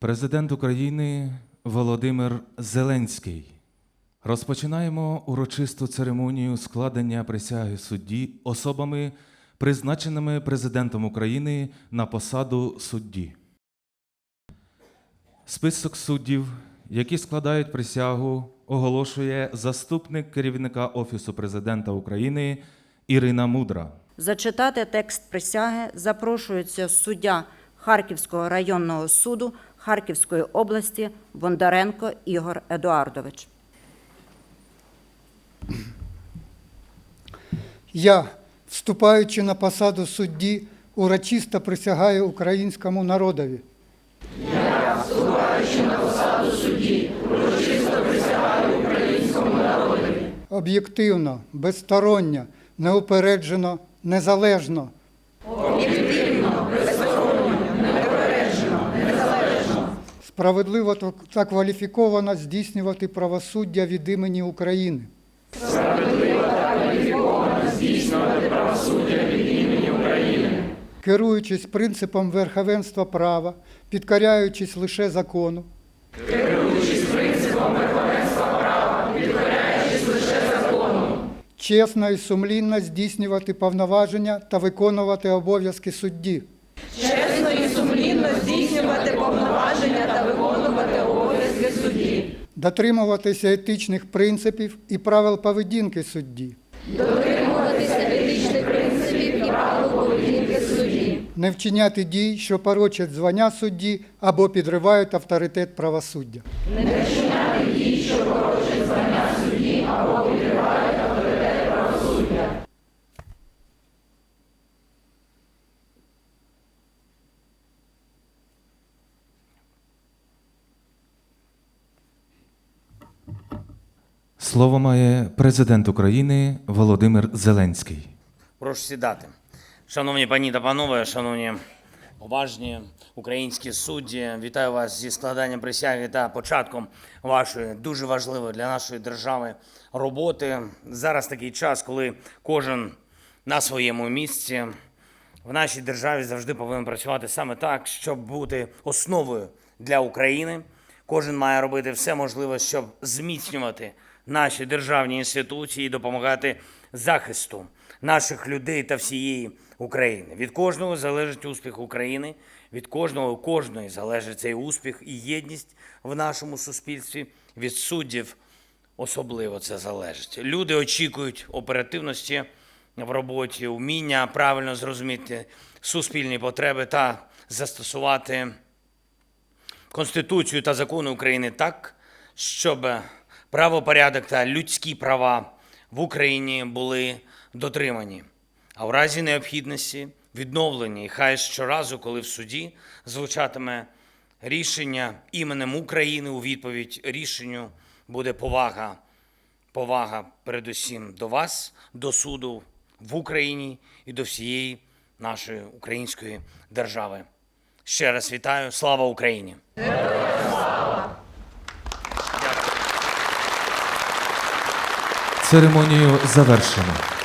Президент України Володимир Зеленський. Розпочинаємо урочисту церемонію складення присяги судді особами, призначеними президентом України на посаду судді. Список суддів, які складають присягу, оголошує заступник керівника Офісу президента України Ірина Мудра. Зачитати текст присяги запрошується суддя Харківського районного суду Харківської області Бондаренко Ігор Едуардович. Я, вступаючи на посаду судді, урочисто присягаю українському народові. Я, вступаючи на посаду судді, урочисто присягаю українському народові. Об'єктивно, безсторонньо, неупереджено, незалежно. Справедливо та- та кваліфіковано здійснювати правосуддя від імені України. керуючись принципом верховенства права, підкоряючись лише закону. Чесно і сумлінно здійснювати повноваження та виконувати обов'язки судді. чесно і сумлінно здійснювати повноваження та виконувати обов'язки судді, Дотримуватися етичних принципів і правил поведінки судді. дотримуватися етичних принципів і правил поведінки судді, Не вчиняти дій, що порочать звання судді або підривають авторитет правосуддя. Слово має президент України Володимир Зеленський. Прошу сідати. Шановні пані та панове, шановні поважні українські судді, вітаю вас зі складанням присяги та початком вашої дуже важливої для нашої держави роботи. Зараз такий час, коли кожен на своєму місці в нашій державі завжди повинен працювати саме так, щоб бути основою для України. Кожен має робити все можливе, щоб зміцнювати наші державні інституції допомагати захисту наших людей та всієї України. Від кожного залежить успіх України, від кожного кожної залежить цей успіх і єдність в нашому суспільстві. Від суддів особливо це залежить. Люди очікують оперативності в роботі, вміння правильно зрозуміти суспільні потреби та застосувати Конституцію та закони України так, щоб правопорядок та людські права в Україні були дотримані, а в разі необхідності відновлені. І хай щоразу, коли в суді звучатиме рішення іменем України у відповідь рішенню буде повага, повага передусім до вас, до суду в Україні і до всієї нашої української держави. Ще раз вітаю. Слава Україні! Церемонію завершено.